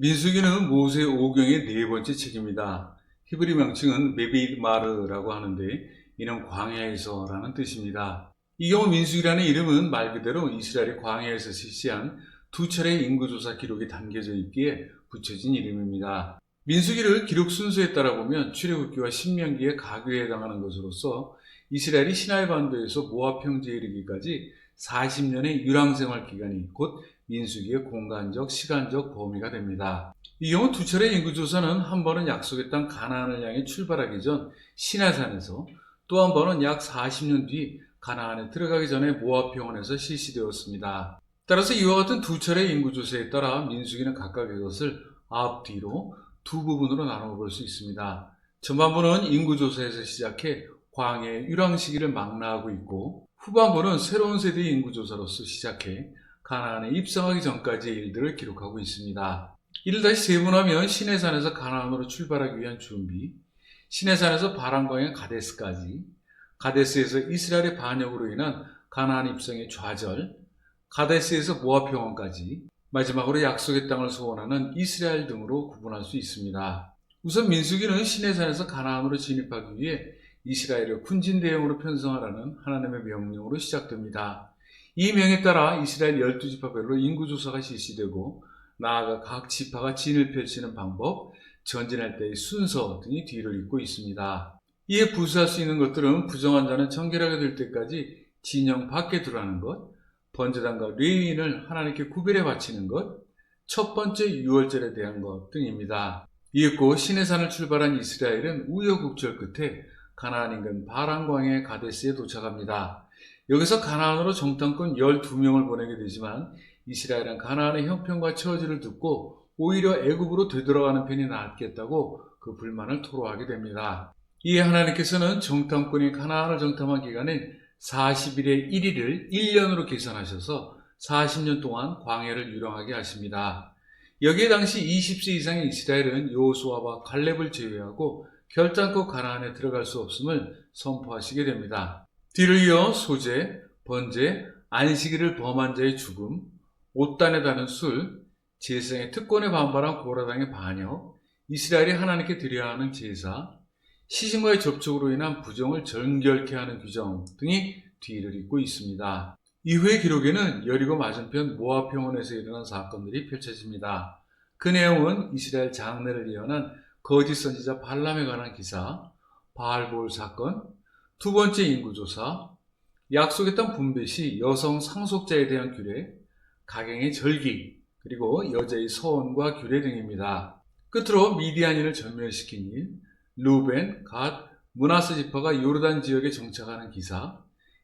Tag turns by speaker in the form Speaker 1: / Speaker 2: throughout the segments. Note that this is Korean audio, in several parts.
Speaker 1: 민수기는 모세 오경의 네 번째 책입니다. 히브리 명칭은 메비마르라고 하는데 이는 광야에서라는 뜻입니다. 이 경우 민수기라는 이름은 말 그대로 이스라엘이 광야에서 실시한 두 차례의 인구조사 기록이 담겨져 있기에 붙여진 이름입니다. 민수기를 기록 순서에 따라 보면 출애굽기와 신명기의 가교에 해당하는 것으로서 이스라엘이 시나이 반도에서 모압 평지에 이르기까지 40년의 유랑 생활 기간이 곧 민수기의 공간적, 시간적 범위가 됩니다. 이 경우 두 차례 인구 조사는 한 번은 약속의 땅 가나안을 향해 출발하기 전 시나산에서 또 한 번은 약 40년 뒤 가나안에 들어가기 전에 모압 평원에서 실시되었습니다. 따라서 이와 같은 두 차례 인구조사에 따라 민수기는 각각 이것을 앞뒤로 두 부분으로 나누어 볼수 있습니다. 전반부는 인구조사에서 시작해 광해 유랑 시기를 망라하고 있고 후반부는 새로운 세대의 인구조사로서 시작해 가나안에 입성하기 전까지의 일들을 기록하고 있습니다. 이를 다시 세분하면 시내산에서 가나안으로 출발하기 위한 준비, 시내산에서 바람광의 가데스까지, 가데스에서 이스라엘의 반역으로 인한 가나안 입성의 좌절, 가데스에서 모압 평원까지, 마지막으로 약속의 땅을 소원하는 이스라엘 등으로 구분할 수 있습니다. 우선 민수기는 시내산에서 가나안으로 진입하기 위해 이스라엘을 군진 대형으로 편성하라는 하나님의 명령으로 시작됩니다. 이 명에 따라 이스라엘 12지파별로 인구조사가 실시되고 나아가 각 지파가 진을 펼치는 방법, 전진할 때의 순서 등이 뒤를 잇고 있습니다. 이에 부수할 수 있는 것들은 부정한 자는 청결하게 될 때까지 진영 밖에 들어가는 것, 번제단과 레위인을 하나님께 구별해 바치는 것, 첫 번째 유월절에 대한 것 등입니다. 이윽고 시내산을 출발한 이스라엘은 우여곡절 끝에 가나안 인근 바람광의 가데스에 도착합니다. 여기서 가나안으로 정탐꾼 12명을 보내게 되지만 이스라엘은 가나안의 형편과 처지를 듣고 오히려 애굽으로 되돌아가는 편이 낫겠다고 그 불만을 토로하게 됩니다. 이에 하나님께서는 정탐꾼이 가나안을 정탐한 기간인 40일의 1일을 1년으로 계산하셔서 40년 동안 광야를 유랑하게 하십니다. 여기에 당시 20세 이상의 이스라엘은 여호수아와 갈렙을 제외하고 결단코 가나안에 들어갈 수 없음을 선포하시게 됩니다. 뒤를 이어 소재, 번제, 안식일을 범한 자의 죽음, 옷단에 다는 술, 제사의 특권에 반발한 고라당의 반역, 이스라엘이 하나님께 드려야 하는 제사, 시신과의 접촉으로 인한 부정을 정결케 하는 규정 등이 뒤를 잇고 있습니다. 이후의 기록에는 여리고 맞은편 모압 평원에서 일어난 사건들이 펼쳐집니다. 그 내용은 이스라엘 장래를 예언한 거짓 선지자 발람에 관한 기사, 바알볼 사건, 두 번째 인구조사, 약속의 땅 분배 시 여성 상속자에 대한 규례, 가경의 절기, 그리고 여자의 서원과 규례 등입니다. 끝으로 미디안인을 전멸시킨 일, 루벤, 갓, 문하스 지파가 요르단 지역에 정착하는 기사,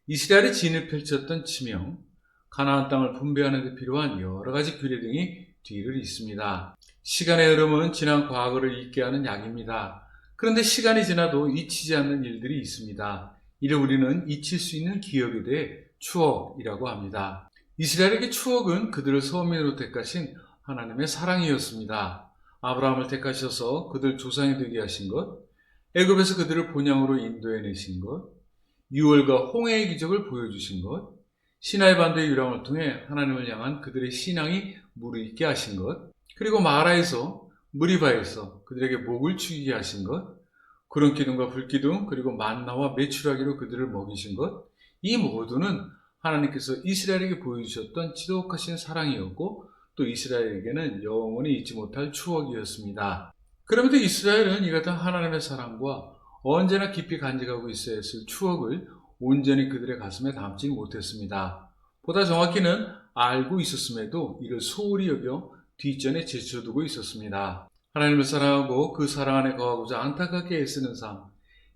Speaker 1: 이스라엘이 진을 펼쳤던 지명, 가나안 땅을 분배하는 데 필요한 여러 가지 규례 등이 뒤를 잇습니다. 시간의 흐름은 지난 과거를 잊게 하는 약입니다. 그런데 시간이 지나도 잊히지 않는 일들이 있습니다. 이를 우리는 잊힐 수 있는 기억에 대해 추억이라고 합니다. 이스라엘에게 추억은 그들을 서민으로 택하신 하나님의 사랑이었습니다. 아브라함을 택하셔서 그들 조상이 되게 하신 것, 애굽에서 그들을 본향으로 인도해 내신 것, 유월과 홍해의 기적을 보여주신 것, 시나이 반도의 유랑을 통해 하나님을 향한 그들의 신앙이 무르익게 하신 것, 그리고 마라에서 무리바에서 그들에게 목을 축이게 하신 것, 구름 기둥과 불 기둥 그리고 만나와 메추라기로 그들을 먹이신 것, 이 모두는 하나님께서 이스라엘에게 보여주셨던 지독하신 사랑이었고 또 이스라엘에게는 영원히 잊지 못할 추억이었습니다. 그럼에도 이스라엘은 이 같은 하나님의 사랑과 언제나 깊이 간직하고 있어야 했을 추억을 온전히 그들의 가슴에 담지 못했습니다. 보다 정확히는 알고 있었음에도 이를 소홀히 여겨 뒷전에 제쳐두고 있었습니다. 하나님을 사랑하고 그 사랑 안에 거하고자 안타깝게 애쓰는 삶.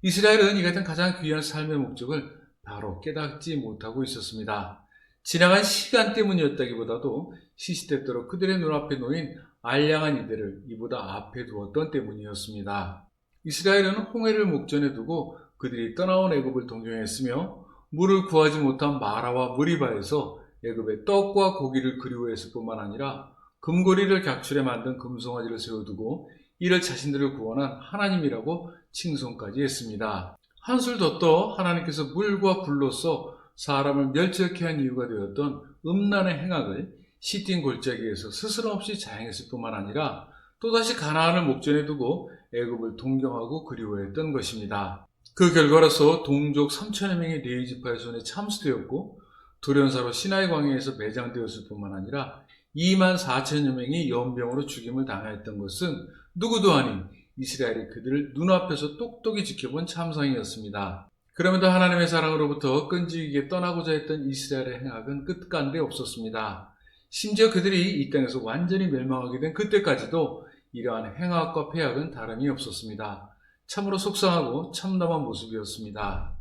Speaker 1: 이스라엘은 이 같은 가장 귀한 삶의 목적을 바로 깨닫지 못하고 있었습니다. 지나간 시간 때문이었다기보다도 시시때때로 그들의 눈앞에 놓인 알량한 이들을 이보다 앞에 두었던 때문이었습니다. 이스라엘은 홍해를 목전에 두고 그들이 떠나온 애굽을 동경했으며 물을 구하지 못한 마라와 무리바에서 애굽의 떡과 고기를 그리워했을 뿐만 아니라 금고리를 객출해 만든 금송아지를 세워두고 이를 자신들을 구원한 하나님이라고 칭송까지 했습니다. 한술 더 떠 하나님께서 물과 불로써 사람을 멸절케 한 이유가 되었던 음란의 행악을 시딘 골짜기에서 스스럼 없이 자행했을 뿐만 아니라 또다시 가나안을 목전에 두고 애굽을 동경하고 그리워했던 것입니다. 그 결과로서 동족 3천여 명의 레위 지파의 손에 참수되었고 돌연사로 시나이 광야에서 매장되었을 뿐만 아니라 2만 4천여 명이 연병으로 죽임을 당하였던 것은 누구도 아닌 이스라엘이 그들을 눈앞에서 똑똑히 지켜본 참상이었습니다. 그럼에도 하나님의 사랑으로부터 끈질기게 떠나고자 했던 이스라엘의 행악은 끝간데 없었습니다. 심지어 그들이 이 땅에서 완전히 멸망하게 된 그때까지도 이러한 행악과 폐악은 다름이 없었습니다. 참으로 속상하고 참담한 모습이었습니다.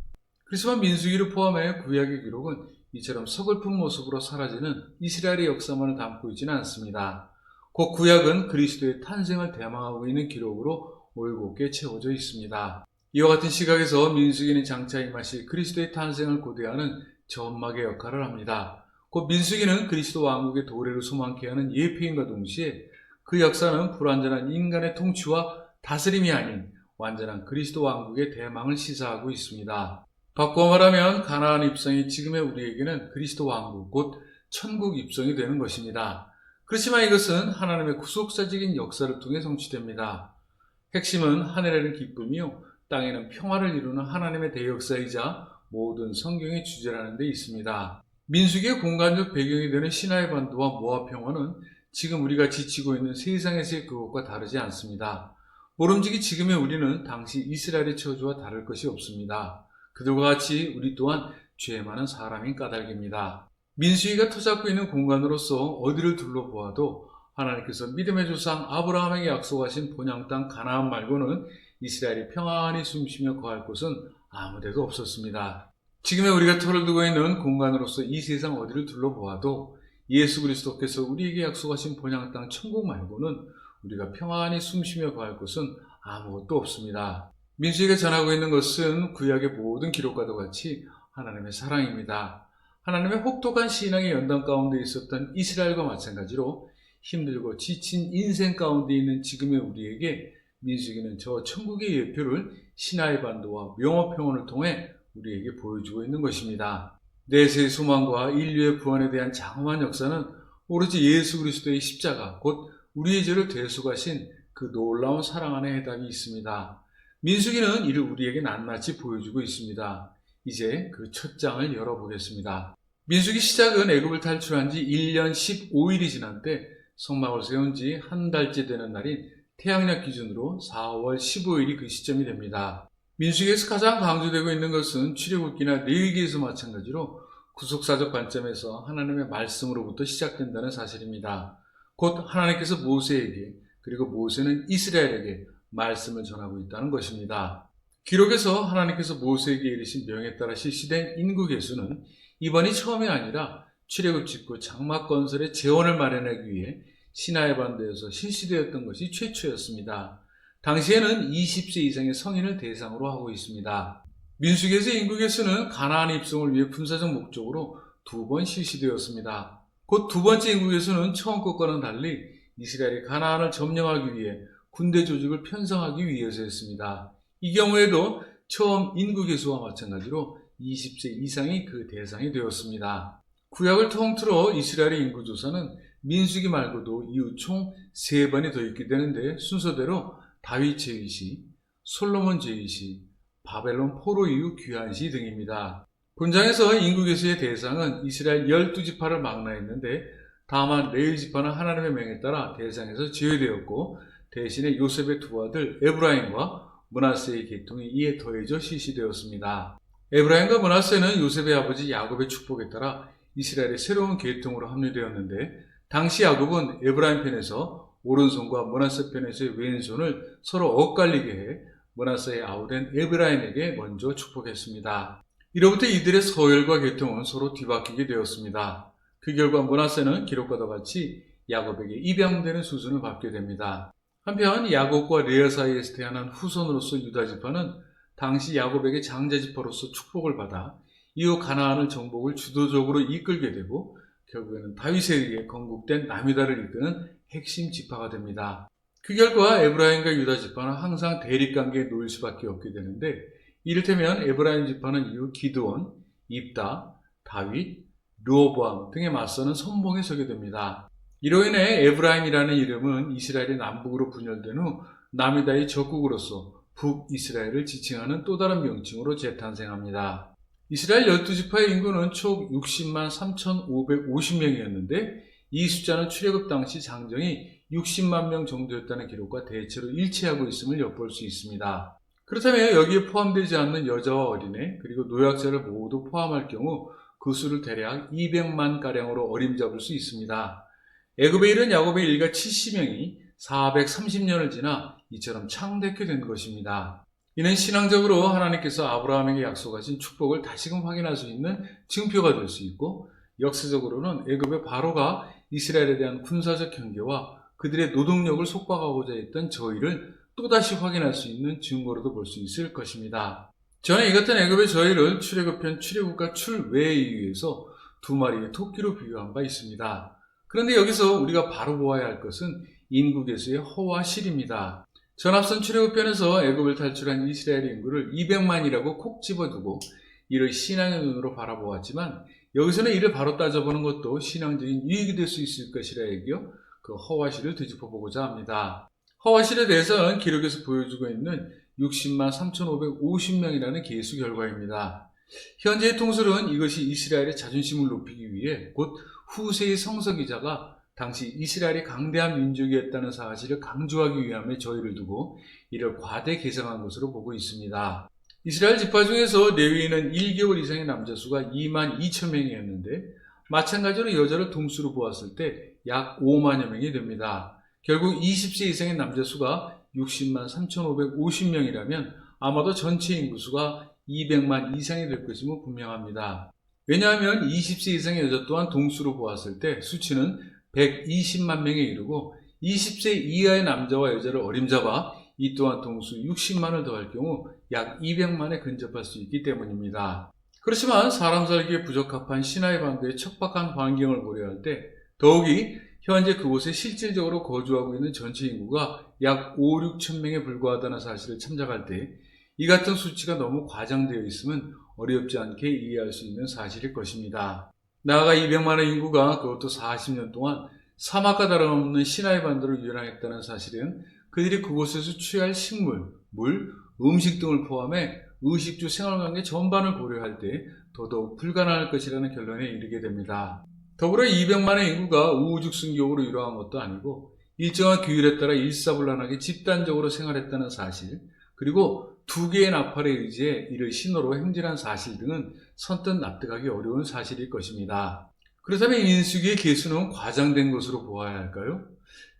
Speaker 1: 그렇지만 민수기를 포함해 구약의 기록은 이처럼 서글픈 모습으로 사라지는 이스라엘의 역사만을 담고 있지는 않습니다. 곧 구약은 그리스도의 탄생을 대망하고 있는 기록으로 올곧게 채워져 있습니다. 이와 같은 시각에서 민수기는 장차 임하실 그리스도의 탄생을 고대하는 전막의 역할을 합니다. 곧 민수기는 그리스도 왕국의 도래를 소망케 하는 예표인과 동시에 그 역사는 불완전한 인간의 통치와 다스림이 아닌 완전한 그리스도 왕국의 대망을 시사하고 있습니다. 바꾸어 말하면 가나안 입성이 지금의 우리에게는 그리스도 왕국, 곧 천국 입성이 되는 것입니다. 그렇지만 이것은 하나님의 구속사적인 역사를 통해 성취됩니다. 핵심은 하늘에는 기쁨이요, 땅에는 평화를 이루는 하나님의 대역사이자 모든 성경의 주제라는 데 있습니다. 민수기의 공간적 배경이 되는 시나이 반도와 모압 평화는 지금 우리가 지치고 있는 세상에서의 그것과 다르지 않습니다. 모름지기 지금의 우리는 당시 이스라엘의 처지와 다를 것이 없습니다. 그들과 같이 우리 또한 죄 많은 사람인 까닭입니다. 민수기가 터잡고 있는 공간으로서 어디를 둘러보아도 하나님께서 믿음의 조상 아브라함에게 약속하신 본향 땅 가나안 말고는 이스라엘이 평안히 숨쉬며 거할 곳은 아무데도 없었습니다. 지금의 우리가 터를 두고 있는 공간으로서 이 세상 어디를 둘러보아도 예수 그리스도께서 우리에게 약속하신 본향 땅 천국 말고는 우리가 평안히 숨쉬며 거할 곳은 아무것도 없습니다. 민수기가 전하고 있는 것은 구약의 모든 기록과도 같이 하나님의 사랑입니다. 하나님의 혹독한 신앙의 연단 가운데 있었던 이스라엘과 마찬가지로 힘들고 지친 인생 가운데 있는 지금의 우리에게 민수기는 저 천국의 예표를 신하의 반도와 명어평원을 통해 우리에게 보여주고 있는 것입니다. 내세의 소망과 인류의 구원에 대한 장엄한 역사는 오로지 예수 그리스도의 십자가, 곧 우리의 죄를 대속하신 그 놀라운 사랑 안에 해답이 있습니다. 민수기는 이를 우리에게 낱낱이 보여주고 있습니다. 이제 그 첫 장을 열어보겠습니다. 민수기 시작은 애굽을 탈출한 지 1년 15일이 지난 때 성막을 세운 지 한 달째 되는 날인 태양력 기준으로 4월 15일이 그 시점이 됩니다. 민수기에서 가장 강조되고 있는 것은 출애굽기나 레위기에서 마찬가지로 구속사적 관점에서 하나님의 말씀으로부터 시작된다는 사실입니다. 곧 하나님께서 모세에게 그리고 모세는 이스라엘에게 말씀을 전하고 있다는 것입니다. 기록에서 하나님께서 모세에게 이르신 명에 따라 실시된 인구 개수는 이번이 처음이 아니라 출애굽 직후 장막 건설의 재원을 마련하기 위해 시나이 반도에서 실시되었던 것이 최초였습니다. 당시에는 20세 이상의 성인을 대상으로 하고 있습니다. 민수기에서 인구 개수는 가나안 입성을 위해 군사적 목적으로 두 번 실시되었습니다. 곧 두 번째 인구 개수는 처음 것과는 달리 이스라엘이 가나안을 점령하기 위해 군대 조직을 편성하기 위해서였습니다. 이 경우에도 처음 인구 개수와 마찬가지로 20세 이상이 그 대상이 되었습니다. 구약을 통틀어 이스라엘의 인구 조사는 민수기 말고도 이후 총 3번이 더 있게 되는데 순서대로 다윗 제위시, 솔로몬 제위시, 바벨론 포로 이후 귀환 시 등입니다. 본장에서 인구 개수의 대상은 이스라엘 12지파를 망라했는데 다만 레위 지파는 하나님의 명에 따라 대상에서 제외되었고 대신에 요셉의 두 아들 에브라임과 문하세의 계통이 이에 더해져 실시되었습니다. 에브라임과 문하세는 요셉의 아버지 야곱의 축복에 따라 이스라엘의 새로운 계통으로 합류되었는데 당시 야곱은 에브라임 편에서 오른손과 문하세 편에서의 왼손을 서로 엇갈리게 해 문하세의 아우된 에브라임에게 먼저 축복했습니다. 이로부터 이들의 서열과 계통은 서로 뒤바뀌게 되었습니다. 그 결과 문하세는 기록과도 같이 야곱에게 입양되는 수준을 밟게 됩니다. 한편 야곱과 레아 사이에서 태어난 후손으로서 유다 지파는 당시 야곱에게 장자 지파로서 축복을 받아 이후 가나안을 정복을 주도적으로 이끌게 되고 결국에는 다윗에 의해 건국된 남유다를 이끄는 핵심 지파가 됩니다. 그 결과 에브라임과 유다 지파는 항상 대립관계에 놓일 수밖에 없게 되는데 이를테면 에브라임 지파는 이후 기드온, 입다, 다윗, 르호보암 등에 맞서는 선봉에 서게 됩니다. 이로 인해 에브라임이라는 이름은 이스라엘이 남북으로 분열된 후 남유다의 적국으로서 북이스라엘을 지칭하는 또 다른 명칭으로 재탄생합니다. 이스라엘 12지파의 인구는 총 60만 3,550명이었는데 이 숫자는 출애굽 당시 장정이 60만 명 정도였다는 기록과 대체로 일치하고 있음을 엿볼 수 있습니다. 그렇다면 여기에 포함되지 않는 여자와 어린애 그리고 노약자를 모두 포함할 경우 그 수를 대략 200만 가량으로 어림잡을 수 있습니다. 애굽에 이른 야곱의 일가 70명이 430년을 지나 이처럼 창대케 된 것입니다. 이는 신앙적으로 하나님께서 아브라함에게 약속하신 축복을 다시금 확인할 수 있는 증표가 될 수 있고 역사적으로는 애굽의 바로가 이스라엘에 대한 군사적 경계와 그들의 노동력을 속박하고자 했던 저희를 또다시 확인할 수 있는 증거로도 볼 수 있을 것입니다. 저는 이 같은 애굽의 저희를 출애굽편 출애굽과 출외에 의해서 두 마리의 토끼로 비유한 바 있습니다. 그런데 여기서 우리가 바로 보아야 할 것은 인국에서의 허와 실입니다. 전 앞선 출애굽편에서 애굽을 탈출한 이스라엘 인구를 200만이라고 콕 집어두고 이를 신앙의 눈으로 바라보았지만 여기서는 이를 바로 따져보는 것도 신앙적인 유익이 될 수 있을 것이라 여겨 그 허와실을 뒤집어 보고자 합니다. 허와실에 대해서는 기록에서 보여주고 있는 60만 3,550명이라는 계수 결과입니다. 현재의 통술은 이것이 이스라엘의 자존심을 높이기 위해 곧 후세의 성서기자가 당시 이스라엘이 강대한 민족이었다는 사실을 강조하기 위함에 저희를 두고 이를 과대 개성한 것으로 보고 있습니다. 이스라엘 지파 중에서 레위인은 1개월 이상의 남자 수가 2만 2천 명이었는데 마찬가지로 여자를 동수로 보았을 때 약 5만여 명이 됩니다. 결국 20세 이상의 남자 수가 60만 3,550명이라면 아마도 전체 인구 수가 200만 이상이 될 것임은 분명합니다. 왜냐하면 20세 이상의 여자 또한 동수로 보았을 때 수치는 120만 명에 이르고 20세 이하의 남자와 여자를 어림잡아 이 또한 동수 60만을 더할 경우 약 200만에 근접할 수 있기 때문입니다. 그렇지만 사람 살기에 부적합한 시나이 반도의 척박한 환경을 고려할 때 더욱이 현재 그곳에 실질적으로 거주하고 있는 전체 인구가 약 5, 6천 명에 불과하다는 사실을 참작할 때 이 같은 수치가 너무 과장되어 있으면 어렵지 않게 이해할 수 있는 사실일 것입니다. 나아가 200만의 인구가 그것도 40년 동안 사막과 다름없는 시나이 반도를 유랑했다는 사실은 그들이 그곳에서 취할 식물, 물, 음식 등을 포함해 의식주 생활관계 전반을 고려할 때 더더욱 불가능할 것이라는 결론에 이르게 됩니다. 더불어 200만의 인구가 우후죽순교으로 유랑한 것도 아니고 일정한 규율에 따라 일사불란하게 집단적으로 생활했다는 사실, 그리고 두 개의 나팔에 의지해 이를 신호로 행진한 사실 등은 선뜻 납득하기 어려운 사실일 것입니다. 그렇다면 인수기의 개수는 과장된 것으로 보아야 할까요?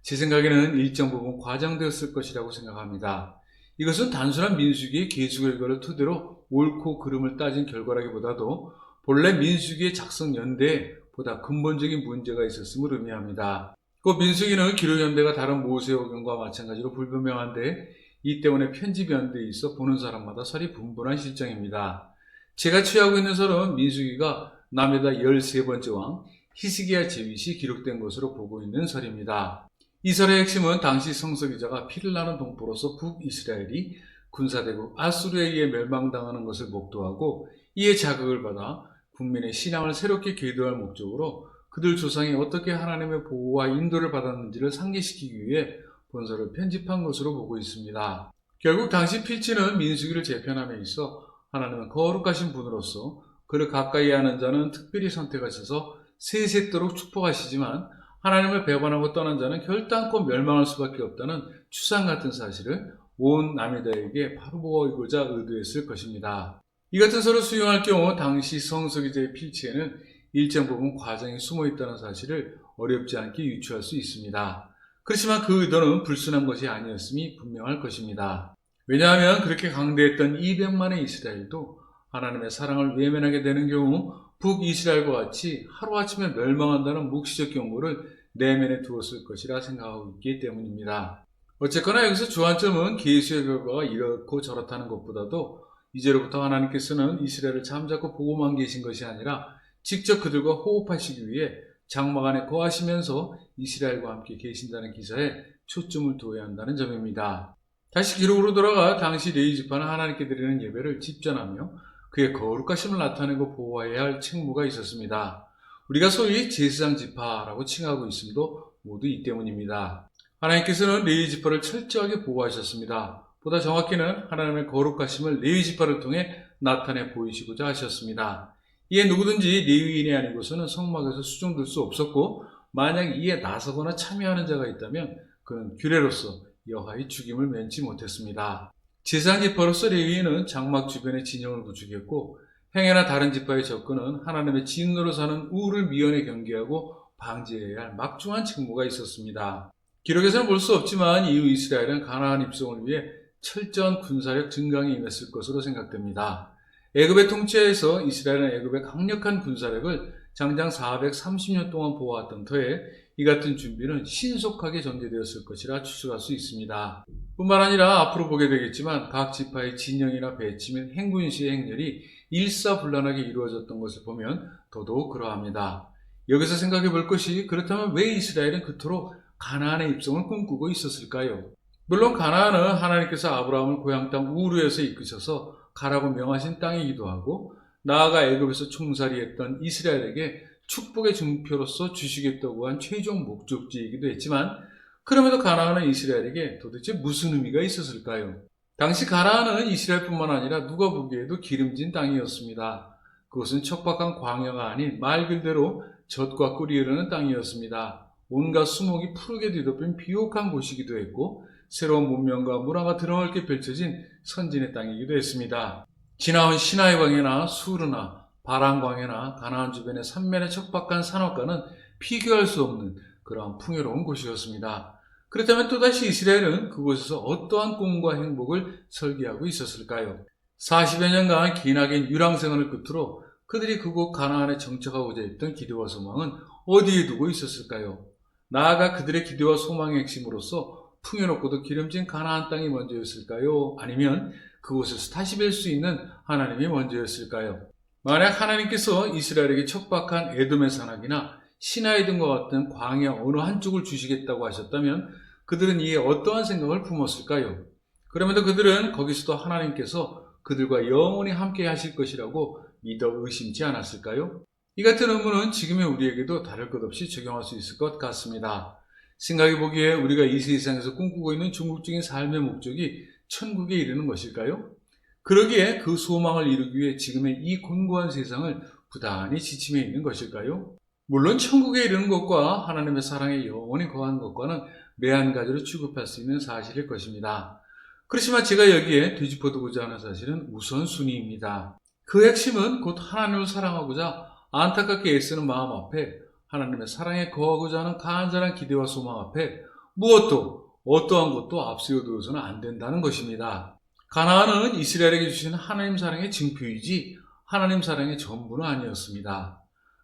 Speaker 1: 제 생각에는 일정 부분 과장되었을 것이라고 생각합니다. 이것은 단순한 민수기의 개수 결과를 토대로 옳고 그름을 따진 결과라기보다도 본래 민수기의 작성 연대에 보다 근본적인 문제가 있었음을 의미합니다. 그 민수기는 기록 연대가 다른 모세 오경과 마찬가지로 불분명한데 이 때문에 편집 연대에 있어 보는 사람마다 설이 분분한 실정입니다. 제가 취하고 있는 설은 민수기가 남에다 13번째 왕 히스기야 제윗이 기록된 것으로 보고 있는 설입니다. 이 설의 핵심은 당시 성서기자가 피를 나는 동포로서 북이스라엘이 군사대국 아수르에 의해 멸망당하는 것을 목도하고 이에 자극을 받아 국민의 신앙을 새롭게 궤도할 목적으로 그들 조상이 어떻게 하나님의 보호와 인도를 받았는지를 상기시키기 위해 본서를 편집한 것으로 보고 있습니다. 결국 당시 필치는 민수기를 재편함에 있어 하나님은 거룩하신 분으로서 그를 가까이 하는 자는 특별히 선택하셔서 세세토록 축복하시지만 하나님을 배반하고 떠난 자는 결단코 멸망할 수밖에 없다는 추상 같은 사실을 온 남유다에게 바로 보이고자 의도했을 것입니다. 이 같은 설을 수용할 경우 당시 성서기자의 필치에는 일정 부분 과정이 숨어 있다는 사실을 어렵지 않게 유추할 수 있습니다. 그렇지만 그 의도는 불순한 것이 아니었음이 분명할 것입니다. 왜냐하면 그렇게 강대했던 200만의 이스라엘도 하나님의 사랑을 외면하게 되는 경우 북이스라엘과 같이 하루아침에 멸망한다는 묵시적 경고를 내면에 두었을 것이라 생각하고 있기 때문입니다. 어쨌거나 여기서 주안점은 계수의 결과가 이렇고 저렇다는 것보다도 이제로부터 하나님께서는 이스라엘을 잠자코 보고만 계신 것이 아니라 직접 그들과 호흡하시기 위해 장막 안에 거하시면서 이스라엘과 함께 계신다는 기사에 초점을 두어야 한다는 점입니다. 다시 기록으로 돌아가 당시 레위 지파는 하나님께 드리는 예배를 집전하며 그의 거룩하심을 나타내고 보호해야 할 책무가 있었습니다. 우리가 소위 제사장 지파라고 칭하고 있음도 모두 이 때문입니다. 하나님께서는 레위 지파를 철저하게 보호하셨습니다. 보다 정확히는 하나님의 거룩하심을 레위 지파를 통해 나타내 보이시고자 하셨습니다. 이에 누구든지 레위인이 아니고서는 성막에서 수종될 수 없었고 만약 이에 나서거나 참여하는 자가 있다면 그는 규례로서 여하의 죽임을 면치 못했습니다. 제사장 지파로서 레위인은 장막 주변에 진영을 구축했고 행해나 다른 지파의 접근은 하나님의 진노로 사는 우를 미연에 경계하고 방지해야 할 막중한 책무가 있었습니다. 기록에서는 볼 수 없지만 이후 이스라엘은 가나안 입성을 위해 철저한 군사력 증강에 임했을 것으로 생각됩니다. 애굽의 통치하에서 이스라엘은 애굽의 강력한 군사력을 장장 430년 동안 보아왔던 터에 이 같은 준비는 신속하게 전개되었을 것이라 추측할 수 있습니다. 뿐만 아니라 앞으로 보게 되겠지만 각 지파의 진영이나 배치 및 행군 시의 행렬이 일사불란하게 이루어졌던 것을 보면 더더욱 그러합니다. 여기서 생각해 볼 것이 그렇다면 왜 이스라엘은 그토록 가나안의 입성을 꿈꾸고 있었을까요? 물론 가나안은 하나님께서 아브라함을 고향 땅 우르에서 이끄셔서 가라고 명하신 땅이기도 하고 나아가 애굽에서 총살이했던 이스라엘에게 축복의 증표로서 주시겠다고 한 최종 목적지이기도 했지만 그럼에도 가나안은 이스라엘에게 도대체 무슨 의미가 있었을까요? 당시 가나안은 이스라엘뿐만 아니라 누가 보기에도 기름진 땅이었습니다. 그것은 척박한 광야가 아닌 말 그대로 젖과 꿀이 흐르는 땅이었습니다. 온갖 수목이 푸르게 뒤덮인 비옥한 곳이기도 했고 새로운 문명과 문화가 드러넓게 펼쳐진 선진의 땅이기도 했습니다. 지나온 시나이 광야나 수르나 바람 광야나 가나안 주변의 산면의 척박한 산업과는 비교할 수 없는 그러한 풍요로운 곳이었습니다. 그렇다면 또다시 이스라엘은 그곳에서 어떠한 꿈과 행복을 설계하고 있었을까요? 40여 년간 기나긴 유랑생활을 끝으로 그들이 그곳 가나안에 정착하고자 했던 기대와 소망은 어디에 두고 있었을까요? 나아가 그들의 기대와 소망의 핵심으로서 풍요롭고도 기름진 가나안 땅이 먼저였을까요? 아니면 그곳에서 다시 뵐 수 있는 하나님이 먼저였을까요? 만약 하나님께서 이스라엘에게 척박한 에돔의 산악이나 시나이 등과 같은 광야 어느 한쪽을 주시겠다고 하셨다면 그들은 이에 어떠한 생각을 품었을까요? 그럼에도 그들은 거기서도 하나님께서 그들과 영원히 함께 하실 것이라고 믿어 의심치 않았을까요? 이 같은 의문은 지금의 우리에게도 다를 것 없이 적용할 수 있을 것 같습니다. 생각해 보기에 우리가 이 세상에서 꿈꾸고 있는 중국적인 삶의 목적이 천국에 이르는 것일까요? 그러기에 그 소망을 이루기 위해 지금의 이 곤고한 세상을 부단히 지침해 있는 것일까요? 물론 천국에 이르는 것과 하나님의 사랑에 영원히 거하는 것과는 매한가지로 취급할 수 있는 사실일 것입니다. 그렇지만 제가 여기에 되짚어두고자 하는 사실은 우선순위입니다. 그 핵심은 곧 하나님을 사랑하고자 안타깝게 애쓰는 마음 앞에 하나님의 사랑에 거하고자 하는 간절한 기대와 소망 앞에 무엇도 어떠한 것도 앞세워두어서는 안 된다는 것입니다. 가나안은 이스라엘에게 주신 하나님 사랑의 증표이지 하나님 사랑의 전부는 아니었습니다.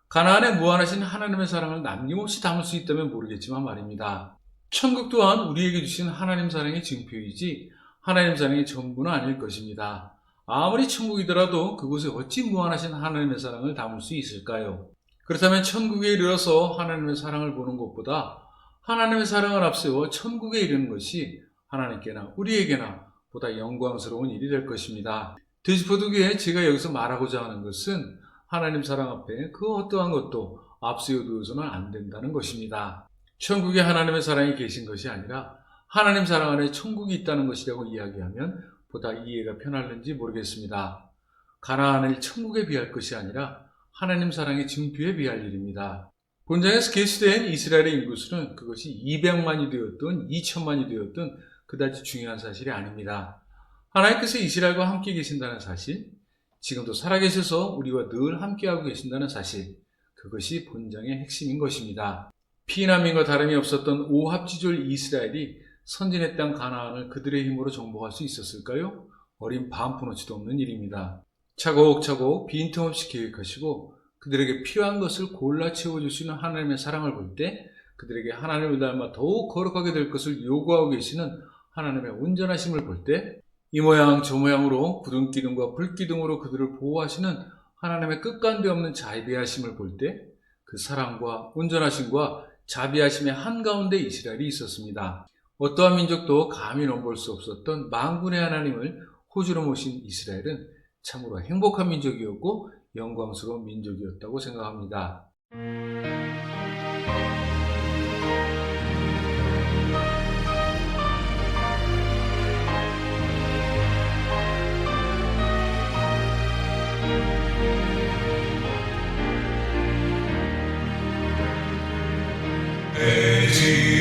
Speaker 1: 가나안에 무한하신 하나님의 사랑을 남김없이 담을 수 있다면 모르겠지만 말입니다. 천국 또한 우리에게 주신 하나님 사랑의 증표이지 하나님 사랑의 전부는 아닐 것입니다. 아무리 천국이더라도 그곳에 어찌 무한하신 하나님의 사랑을 담을 수 있을까요? 그렇다면 천국에 이르러서 하나님의 사랑을 보는 것보다 하나님의 사랑을 앞세워 천국에 이르는 것이 하나님께나 우리에게나 보다 영광스러운 일이 될 것입니다. 되짚어두기에 제가 여기서 말하고자 하는 것은 하나님 사랑 앞에 그 어떠한 것도 앞세워 두어서는 안 된다는 것입니다. 천국에 하나님의 사랑이 계신 것이 아니라 하나님 사랑 안에 천국이 있다는 것이라고 이야기하면 보다 이해가 편할는지 모르겠습니다. 가나안을 천국에 비할 것이 아니라 하나님 사랑의 증표에 비할 일입니다. 본장에서 게시된 이스라엘의 인구수는 그것이 200만이 되었든 2천만이 되었든 그다지 중요한 사실이 아닙니다. 하나님께서 이스라엘과 함께 계신다는 사실, 지금도 살아계셔서 우리와 늘 함께하고 계신다는 사실, 그것이 본장의 핵심인 것입니다. 피난민과 다름이 없었던 오합지졸 이스라엘이 선진의 땅 가나안을 그들의 힘으로 정복할 수 있었을까요? 어린 반푼어치도 없는 일입니다. 차곡차곡 빈틈없이 계획하시고 그들에게 필요한 것을 골라 채워줄 수 있는 하나님의 사랑을 볼 때 그들에게 하나님을 닮아 더욱 거룩하게 될 것을 요구하고 계시는 하나님의 온전하심을 볼 때 이 모양 저 모양으로 구름 기둥과 불 기둥으로 그들을 보호하시는 하나님의 끝간데 없는 자비하심을 볼 때 그 사랑과 온전하심과 자비하심의 한가운데 이스라엘이 있었습니다. 어떠한 민족도 감히 넘볼 수 없었던 만군의 하나님을 호주로 모신 이스라엘은 참으로 행복한 민족이었고 영광스러운 민족이었다고 생각합니다.
Speaker 2: 내집